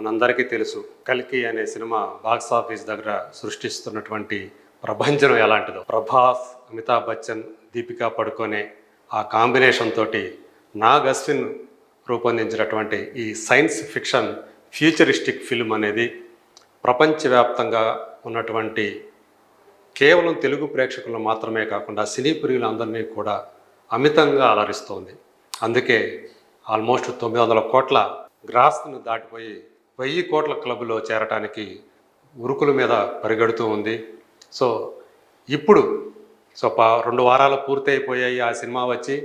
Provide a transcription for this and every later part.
మనందరికీ తెలుసు కల్కి అనే సినిమా బాక్స్ ఆఫీస్ దగ్గర సృష్టిస్తున్నటువంటి ప్రభంజనం ఎలాంటిదో. ప్రభాస్ అమితాబ్ బచ్చన్ దీపికా పడుకోనే ఆ కాంబినేషన్ తోటి నాగ్ అశ్విన్ రూపొందించినటువంటి ఈ సైన్స్ ఫిక్షన్ ఫ్యూచరిస్టిక్ ఫిల్మ్ అనేది ప్రపంచవ్యాప్తంగా ఉన్నటువంటి కేవలం తెలుగు ప్రేక్షకులు మాత్రమే కాకుండా సినీ ప్రియులందరినీ కూడా అమితంగా అలరిస్తోంది. అందుకే ఆల్మోస్ట్ తొమ్మిది వందల కోట్ల గ్రాస్ను దాటిపోయి వెయ్యి కోట్ల క్లబ్లో చేరటానికి ఉరుకుల మీద పరిగెడుతూ ఉంది. సో ఇప్పుడు సో పా రెండు వారాలు పూర్తయిపోయాయి ఆ సినిమా వచ్చి.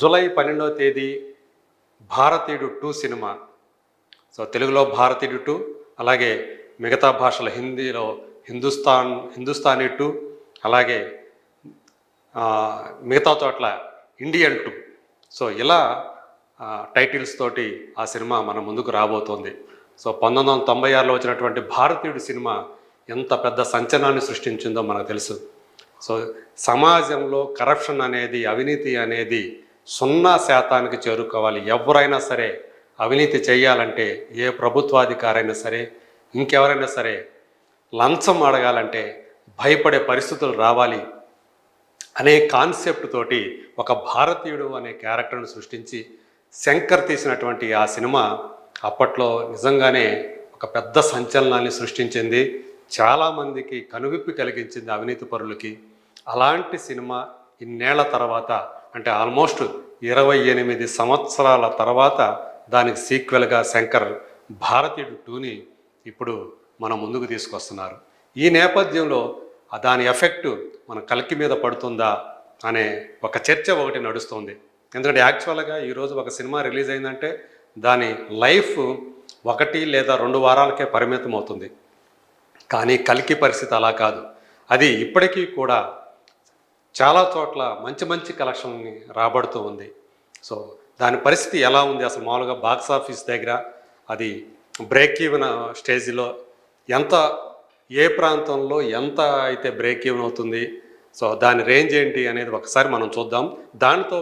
జూలై పన్నెండవ తేదీ భారతీయుడు టూ సినిమా. సో తెలుగులో భారతీయుడు టూ అలాగే మిగతా భాషల హిందీలో హిందుస్థాన్ హిందుస్థానీ టూ అలాగే మిగతా చోట్ల ఇండియన్ టూ. సో ఇలా టైటిల్స్ తోటి ఆ సినిమా మన ముందుకు రాబోతోంది. సో పంతొమ్మిది వందల తొంభై ఆరులో వచ్చినటువంటి భారతీయుడు సినిమా ఎంత పెద్ద సంచలనాన్ని సృష్టించిందో మనకు తెలుసు. సో సమాజంలో కరప్షన్ అనేది అవినీతి అనేది సున్నా శాతానికి చేరుకోవాలి. ఎవరైనా సరే అవినీతి చేయాలంటే ఏ ప్రభుత్వాధికారైనా సరే ఇంకెవరైనా సరే లంచం అడగాలంటే భయపడే పరిస్థితులు రావాలి అనే కాన్సెప్ట్ తోటి ఒక భారతీయుడు అనే క్యారెక్టర్ను సృష్టించి శంకర్ తీసినటువంటి ఆ సినిమా అప్పట్లో నిజంగానే ఒక పెద్ద సంచలనాన్ని సృష్టించింది. చాలామందికి కనువిప్పి కలిగించింది అవినీతి పరులకి. అలాంటి సినిమా ఇన్నేళ్ళ తర్వాత అంటే ఆల్మోస్ట్ ఇరవై ఎనిమిది సంవత్సరాల తర్వాత దానికి సీక్వెల్గా శంకర్ భారతీయుడు టూని ఇప్పుడు మన ముందుకు తీసుకొస్తున్నారు. ఈ నేపథ్యంలో దాని ఎఫెక్ట్ మన కల్కి మీద పడుతుందా అనే ఒక చర్చ ఒకటి నడుస్తుంది. ఎందుకంటే యాక్చువల్గా ఈరోజు ఒక సినిమా రిలీజ్ అయిందంటే దాని లైఫ్ ఒకటి లేదా రెండు వారాలకే పరిమితం అవుతుంది కానీ కలికి పరిస్థితి అలా కాదు. అది ఇప్పటికీ కూడా చాలా చోట్ల మంచి మంచి కలెక్షన్ని రాబడుతూ ఉంది. సో దాని పరిస్థితి ఎలా ఉంది? అసలు మామూలుగా బాక్స్ ఆఫీస్ దగ్గర అది బ్రేక్ ఈవెన్ స్టేజ్లో ఎంత ఏ ప్రాంతంలో ఎంత అయితే బ్రేక్ ఈవెన్ అవుతుంది? సో దాని రేంజ్ ఏంటి అనేది ఒకసారి మనం చూద్దాం. దానితో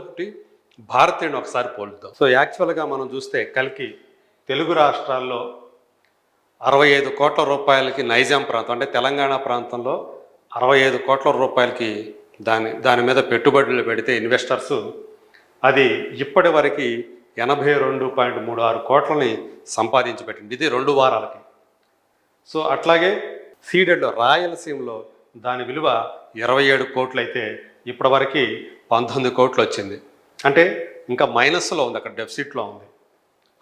భారతీయుని ఒకసారి పోలుద్దాం. సో యాక్చువల్గా మనం చూస్తే కలికి తెలుగు రాష్ట్రాల్లో అరవై ఐదు కోట్ల రూపాయలకి నైజాం ప్రాంతం అంటే తెలంగాణ ప్రాంతంలో అరవై ఐదు కోట్ల రూపాయలకి దాని దాని మీద పెట్టుబడులు పెడితే ఇన్వెస్టర్స్ అది ఇప్పటి వరకు ఎనభై రెండు పాయింట్ మూడు ఆరు కోట్లని సంపాదించి పెట్టింది. ఇది రెండు వారాలకి. సో అట్లాగే సీడెడ్లో రాయలసీమలో దాని విలువ ఇరవై ఏడు కోట్లు అయితే ఇప్పటివరకు పంతొమ్మిది కోట్లు వచ్చింది. అంటే ఇంకా మైనస్లో ఉంది అక్కడ డెఫిసిట్లో ఉంది.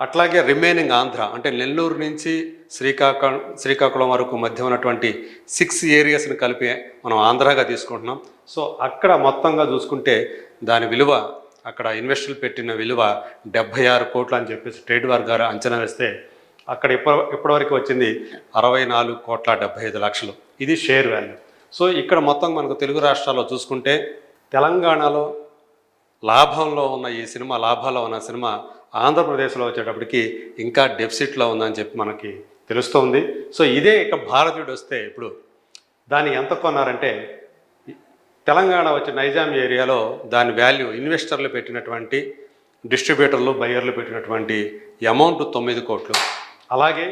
అట్లాగే రిమైనింగ్ ఆంధ్ర అంటే నెల్లూరు నుంచి శ్రీకాకుళం శ్రీకాకుళం వరకు మధ్య ఉన్నటువంటి సిక్స్ ఏరియాస్ని కలిపి మనం ఆంధ్రాగా తీసుకుంటున్నాం. సో అక్కడ మొత్తంగా చూసుకుంటే దాని విలువ అక్కడ ఇన్వెస్టర్లు పెట్టిన విలువ డెబ్బై ఆరు కోట్లు అని చెప్పేసి ట్రేడ్ వార్ గారు అంచనా వేస్తే అక్కడ ఇప్ప ఇప్పటివరకు వచ్చింది అరవై నాలుగు కోట్ల డెబ్బై ఐదు లక్షలు. ఇది షేర్ వాల్యూ. సో ఇక్కడ మొత్తం మనకు తెలుగు రాష్ట్రాల్లో చూసుకుంటే తెలంగాణలో లాభంలో ఉన్న ఈ సినిమా లాభాల్లో ఉన్న సినిమా ఆంధ్రప్రదేశ్లో వచ్చేటప్పటికి ఇంకా డెఫిసిట్లో ఉందని చెప్పి మనకి తెలుస్తోంది. సో ఇదే ఇక భారతీయుడు వస్తే ఇప్పుడు దాన్ని ఎంత కొన్నారంటే తెలంగాణ వచ్చే నైజాం ఏరియాలో దాని వాల్యూ ఇన్వెస్టర్లు పెట్టినటువంటి డిస్ట్రిబ్యూటర్లు బయ్యర్లు పెట్టినటువంటి అమౌంట్ తొమ్మిది కోట్లు. అలాగే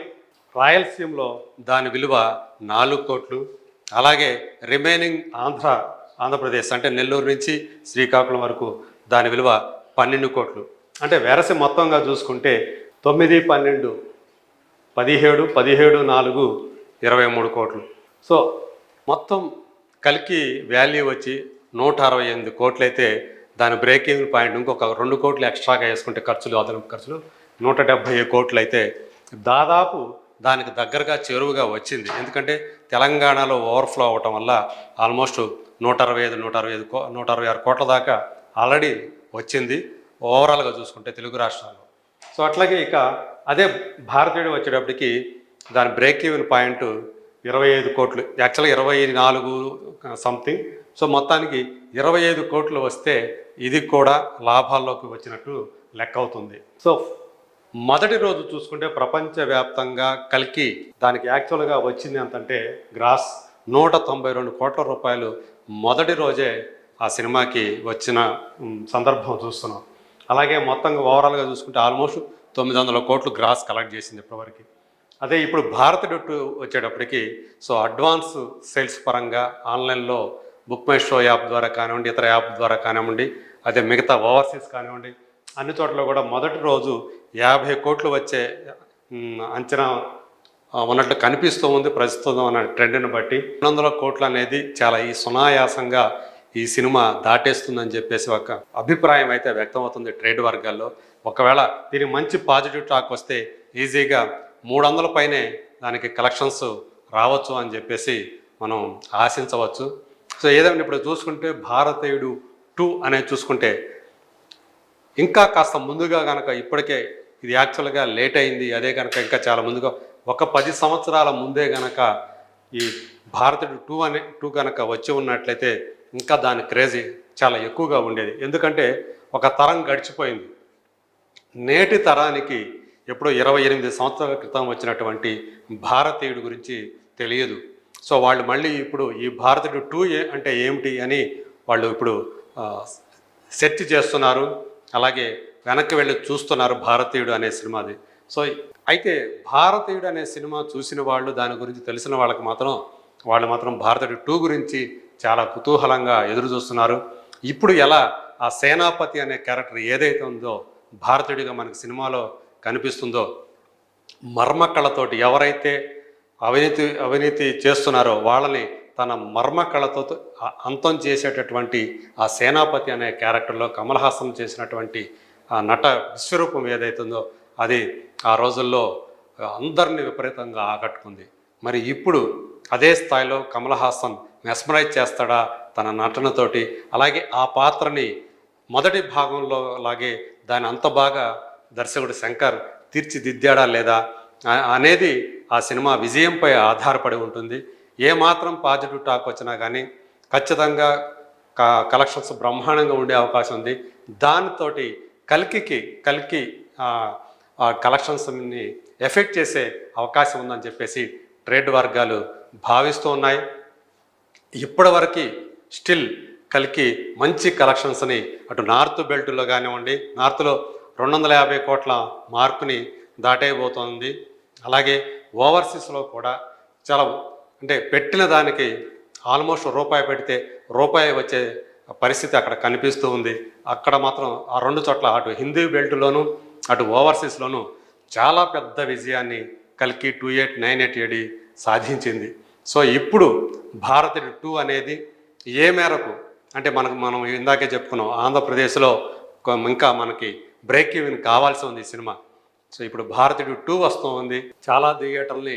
రాయలసీమలో దాని విలువ నాలుగు కోట్లు. అలాగే రిమైనింగ్ ఆంధ్ర ఆంధ్రప్రదేశ్ అంటే నెల్లూరు నుంచి శ్రీకాకుళం వరకు దాని విలువ పన్నెండు కోట్లు. అంటే వెరసి మొత్తంగా చూసుకుంటే తొమ్మిది పన్నెండు పదిహేడు పదిహేడు నాలుగు ఇరవై మూడు కోట్లు. సో మొత్తం కలికి వాల్యూ వచ్చి నూట అరవై ఎనిమిది కోట్లు అయితే దాని బ్రేక్ ఈవెన్ పాయింట్ ఇంకొక రెండు కోట్లు ఎక్స్ట్రాగా వేసుకుంటే ఖర్చులు అదనపు ఖర్చులు నూట డెబ్భై కోట్లు అయితే దాదాపు దానికి దగ్గరగా చేరువుగా వచ్చింది. ఎందుకంటే తెలంగాణలో ఓవర్ఫ్లో అవ్వటం వల్ల ఆల్మోస్ట్ నూట అరవై ఐదు నూట అరవై ఐదు కో నూట అరవై ఆరు కోట్ల దాకా ఆల్రెడీ వచ్చింది ఓవరాల్గా చూసుకుంటే తెలుగు రాష్ట్రాల్లో. సో అట్లాగే ఇక అదే భారతీయుడు వచ్చేటప్పటికి దాని బ్రేక్ ఈవెన్ పాయింట్ ఇరవై ఐదు కోట్లు యాక్చువల్గా ఇరవై నాలుగు సంథింగ్ సో మొత్తానికి ఇరవై ఐదు కోట్లు వస్తే ఇది కూడా లాభాల్లోకి వచ్చినట్టు లెక్క అవుతుంది. సో మొదటి రోజు చూసుకుంటే ప్రపంచవ్యాప్తంగా కలికి దానికి యాక్చువల్గా వచ్చింది ఎంతంటే గ్రాస్ నూట తొంభై రెండు కోట్ల రూపాయలు మొదటి రోజే ఆ సినిమాకి వచ్చిన సందర్భం చూస్తున్నాం. అలాగే మొత్తంగా ఓవరాల్గా చూసుకుంటే ఆల్మోస్ట్ తొమ్మిది వందల కోట్లు గ్రాస్ కలెక్ట్ చేసింది ఇప్పటివరకు. అదే ఇప్పుడు భారత్ డొట్టు వచ్చేటప్పటికి సో అడ్వాన్స్ సేల్స్ పరంగా ఆన్లైన్లో బుక్ మై షో యాప్ ద్వారా కానివ్వండి ఇతర యాప్ ద్వారా కానివ్వండి అదే మిగతా ఓవర్సీస్ కానివ్వండి అన్ని చోట్ల కూడా మొదటి రోజు యాభై కోట్లు వచ్చే అంచనా ఉన్నట్లు కనిపిస్తూ ఉంది ప్రస్తుతం అన్న ట్రెండ్ని బట్టి. రెండు వందల కోట్లు అనేది చాలా ఈ సునాయాసంగా ఈ సినిమా దాటేస్తుందని చెప్పేసి ఒక అభిప్రాయం అయితే వ్యక్తమవుతుంది ట్రేడ్ వర్గాల్లో. ఒకవేళ దీనికి మంచి పాజిటివ్ టాక్ వస్తే ఈజీగా మూడు వందల పైనే దానికి కలెక్షన్స్ రావచ్చు అని చెప్పేసి మనం ఆశించవచ్చు. సో ఏదైనా ఇప్పుడు చూసుకుంటే భారతీయుడు టూ అనేది చూసుకుంటే ఇంకా కాస్త ముందుగా కనుక ఇప్పటికే ఇది యాక్చువల్గా లేట్ అయింది అదే కనుక ఇంకా చాలా ముందుగా ఒక పది సంవత్సరాల ముందే కనుక ఈ భారతుడు టూ అనే టూ కనుక వచ్చి ఉన్నట్లయితే ఇంకా దాని క్రేజీ చాలా ఎక్కువగా ఉండేది. ఎందుకంటే ఒక తరం గడిచిపోయింది. నేటి తరానికి ఎప్పుడో ఇరవై ఎనిమిది సంవత్సరాల క్రితం వచ్చినటువంటి భారతీయుడు గురించి తెలియదు. సో వాళ్ళు మళ్ళీ ఇప్పుడు ఈ భారతీయుడు టూ ఏ అంటే ఏమిటి అని వాళ్ళు ఇప్పుడు సెర్చ్ చేస్తున్నారు. అలాగే వెనక్కి వెళ్ళి చూస్తున్నారు భారతీయుడు అనే సినిమాది. సో అయితే భారతీయుడు అనే సినిమా చూసిన వాళ్ళు దాని గురించి తెలిసిన వాళ్ళకి మాత్రం వాళ్ళు మాత్రం భారతీయుడు టూ గురించి చాలా కుతూహలంగా ఎదురు చూస్తున్నారు ఇప్పుడు ఎలా ఆ సేనాపతి అనే క్యారెక్టర్ ఏదైతే ఉందో భారతీయుడిగా మనకి సినిమాలో కనిపిస్తుందో మర్మకళతోటి ఎవరైతే అవినీతి అవినీతి చేస్తున్నారో వాళ్ళని తన మర్మకళతో అంతం చేసేటటువంటి ఆ సేనాపతి అనే క్యారెక్టర్లో కమల్ హాసన్ చేసినటువంటి ఆ నట విశ్వరూపం ఏదైతుందో అది ఆ రోజుల్లో అందరిని విపరీతంగా ఆకట్టుకుంది. మరి ఇప్పుడు అదే స్థాయిలో కమల్ హాసన్ మెస్మరైజ్ చేస్తాడా తన నటనతోటి. అలాగే ఆ పాత్రని మొదటి భాగంలో లాగే దాని అంత బాగా దర్శకుడు శంకర్ తీర్చిదిద్దాడా లేదా అనేది ఆ సినిమా విజయంపై ఆధారపడి ఉంటుంది. ఏ మాత్రం పాజిటివ్ టాక్ వచ్చినా కానీ ఖచ్చితంగా క- కలెక్షన్స్ బ్రహ్మాండంగా ఉండే అవకాశం ఉంది. దానితోటి కల్కికి కల్కి ఆ, కలెక్షన్స్ని ఎఫెక్ట్ చేసే అవకాశం ఉందని చెప్పేసి ట్రేడ్ వర్గాలు భావిస్తూ ఉన్నాయి. ఇప్పటివరకు స్టిల్ కలికి మంచి కలెక్షన్స్ని అటు నార్త్ బెల్ట్లో కానివ్వండి నార్త్లో రెండు వందల యాభై కోట్ల మార్కుని దాటైపోతుంది అలాగే ఓవర్సీస్లో కూడా చాలా అంటే పెట్టిన దానికి ఆల్మోస్ట్ రూపాయి పెడితే రూపాయి వచ్చే పరిస్థితి అక్కడ కనిపిస్తూ ఉంది. అక్కడ మాత్రం ఆ రెండు చోట్ల అటు హిందీ బెల్ట్లోనూ అటు ఓవర్సీస్లోనూ చాలా పెద్ద విజయాన్ని కలికి టూ ఎయిట్ నైన్ ఎయిట్ ఏడి సాధించింది. సో ఇప్పుడు భారత్ టూ అనేది ఏ మేరకు అంటే మనకు మనం ఇందాకే చెప్పుకున్నాం ఆంధ్రప్రదేశ్లో ఇంకా మనకి బ్రేక్ ఈవెన్ కావాల్సి ఉంది ఈ సినిమా. సో ఇప్పుడు భారతీయుడు టూ వస్తూ ఉంది చాలా థియేటర్ని అది